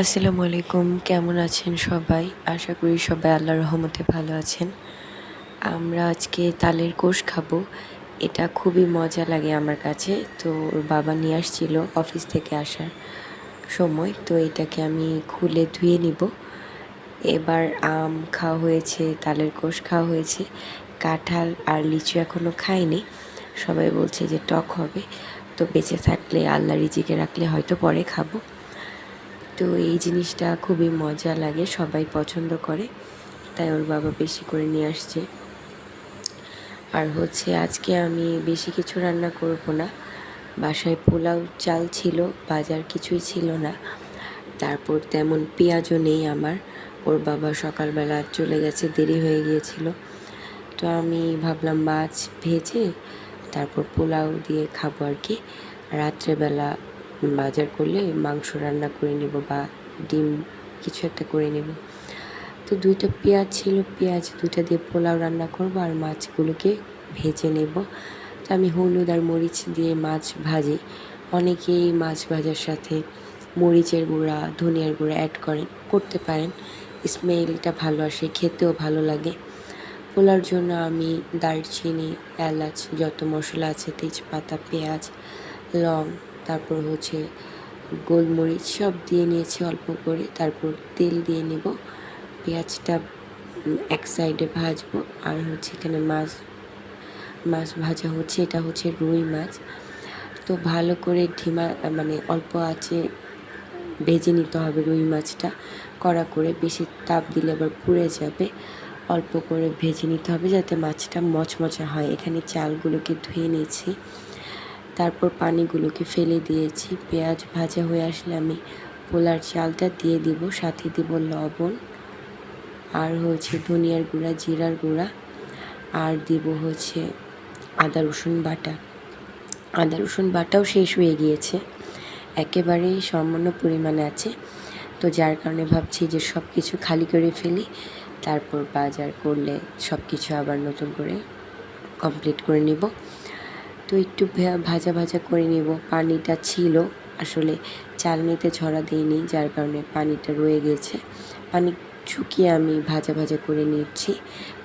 আসসালামু আলাইকুম, কেমন আছেন সবাই? আশা করি সবাই আল্লাহর রহমতে ভালো আছেন। আমরা আজকে তালের কোষ খাব। এটা খুবই মজা লাগে আমার কাছে। তো ওর বাবা নিয়ে আসছিল অফিস থেকে আসার সময়। তো এটাকে আমি খুলে ধুয়ে নিব। এবার আম খাওয়া হয়েছে, তালের কোষ খাওয়া হয়েছে। কাঁঠাল আর লিচু এখনও খায়নি সবাই বলছে যে টক হবে। তো বেঁচে থাকলে, আল্লাহ রিজিকে রাখলে হয়তো পরে খাব। তো এই জিনিসটা খুবই মজা লাগে, সবাই পছন্দ করে, তাই ওর বাবা বেশি করে নিয়ে আসছে। আর হচ্ছে আজকে আমি বেশি কিছু রান্না করব না। বাসায় পোলাও চাল ছিল, বাজার কিছুই ছিল না। তারপর তেমন পেঁয়াজও নেই আমার। ওর বাবা সকালবেলা চলে গেছে, দেরি হয়ে গিয়েছিল। তো আমি ভাবলাম মাছ ভেজে তারপর পোলাও দিয়ে খাব আর কি। রাত্রেবেলা বাজার করলে মাংস রান্না করে নেব বা ডিম কিছু একটা করে নেব। তো দুইটা পেঁয়াজ ছিল, পেঁয়াজ দুইটা দিয়ে পোলাও রান্না করব আর মাছগুলোকে ভেজে নেব। তো আমি হলুদ আর মরিচ দিয়ে মাছ ভাজি। অনেকেই মাছ ভাজার সাথে মরিচের গুঁড়া, ধনিয়ার গুঁড়া অ্যাড করেন করতে পারেন। স্মেলটা ভালো আসে, খেতেও ভালো লাগে। পোলার জন্য আমি দারচিনি, এলাচ, যত মশলা আছে, তেজপাতা, পেঁয়াজ, লং তারপর হচ্ছে গোলমরিচ সব দিয়ে নিয়েছি অল্প করে। তারপর তেল দিয়ে নেব। পেঁয়াজটা এক সাইডে ভাজবো। আর হচ্ছে এখানে মাছ মাছ ভাজা হচ্ছে, এটা হচ্ছে রুই মাছ। তো ভালো করে ঢিমা মানে অল্প আছে ভেজে নিতে হবে রুই মাছটা। কড়া করে বেশি তাপ দিলে আবার পুড়ে যাবে। অল্প করে ভেজে নিতে হবে যাতে মাছটা মচমচা হয়। এখানে চালগুলোকে ধুয়ে নিয়েছি। তারপর পানিগুলোকে ফেলে দিয়েছি। পেঁয়াজ ভাজা হয়ে আসলে আমি পোলার চালটা দিয়ে দিব, সাথে দিব লবণ, আর হচ্ছে ধনিয়ার গুঁড়া, জিরার গুঁড়া, আর দিব হচ্ছে আদা, রসুন বাটা। আদা, রসুন বাটাও শেষ হয়ে গিয়েছে। একেবারেই সামান্য পরিমাণে আছে। তো যার কারণে ভাবছি যে সব কিছু খালি করে ফেলি, তারপর বাজার করলে সব কিছু আবার নতুন করে কমপ্লিট করে নিব। তো একটু ভাজা ভাজা করে নিব। পানিটা ছিল, আসলে চালনিতে ছড়া দিইনি, যার কারণে পানিটা রয়ে গেছে। পানি শুকিয়ে আমি ভাজা ভাজা করে নিচ্ছি।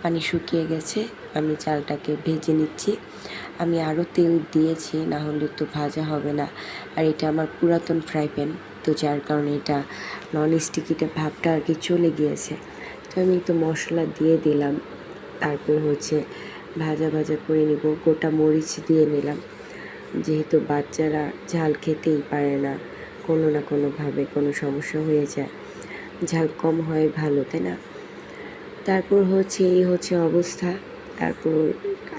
পানি শুকিয়ে গেছে, আমি চালটাকে ভেজে নিচ্ছি। আমি আরও তেল দিয়েছি, না হলে তো ভাজা হবে না। আর এটা আমার পুরাতন ফ্রাই প্যান, তো যার কারণে এটা নন স্টিকিটা ভাবটা আর কি চলে গিয়েছে। তো আমি তো মশলা দিয়ে দিলাম। তারপর হচ্ছে ভাজা ভাজা করে নিব, গোটা মরিচ দিয়ে নিলাম। যেহেতু বাচ্চারা ঝাল খেতেই পারে না, কোনো না কোনোভাবে কোনো সমস্যা হয়ে যায়। ঝাল কম হয় ভালো, তাই না? তারপর হচ্ছে, এই হচ্ছে অবস্থা। তারপর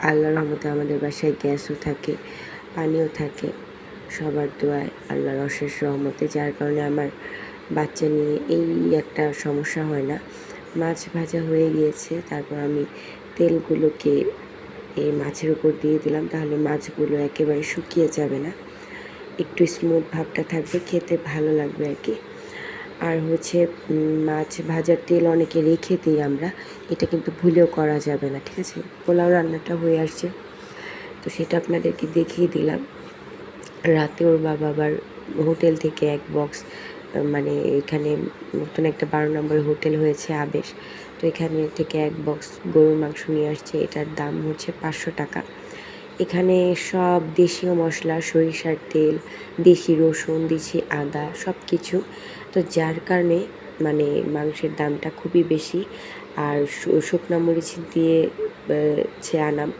আল্লাহর রহমতে আমাদের বাসায় গ্যাসও থাকে, পানিও থাকে, সবার দোয়ায় আল্লাহর অশেষ রহমতে, যার কারণে আমার বাচ্চা নিয়ে এই একটা সমস্যা হয় না। মাছ ভাজা হয়ে গিয়েছে, তারপর আমি তেলগুলোকে এই মাছের উপর দিয়ে দিলাম, তাহলে মাছগুলো একেবারে শুকিয়ে যাবে না। একটু স্মুথ ভাবটা থাকবে, খেতে ভালো লাগবে আর কি। আর হচ্ছে মাছ ভাজার তেল অনেকে রেখে দিই আমরা, এটা কিন্তু ভুলেও করা যাবে না, ঠিক আছে? পোলাও রান্নাটা হয়ে আসছে। তো সেটা আপনাদেরকে দেখিয়ে দিলাম। রাতে ওর বাবা আবার হোটেল থেকে এক বক্স মানে এখানে নতুন একটা বারো নম্বর হোটেল হয়েছে আবেশ। তো এখানে থেকে এক বক্স গরুর মাংস নিয়ে আসছে। এটার দাম হচ্ছে পাঁচশো টাকা। এখানে সব দেশীয় মশলা, সরিষার তেল, দেশি রসুন, দেশি আদা সব কিছু তো যার কারণে মানে মাংসের দামটা খুবই বেশি। আর শুকনা মরিচ দিয়ে আনাম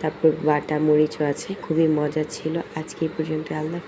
তারপর বাটা মরিচও আছে। খুবই মজা ছিল। আজকে এই পর্যন্ত আল্লাহ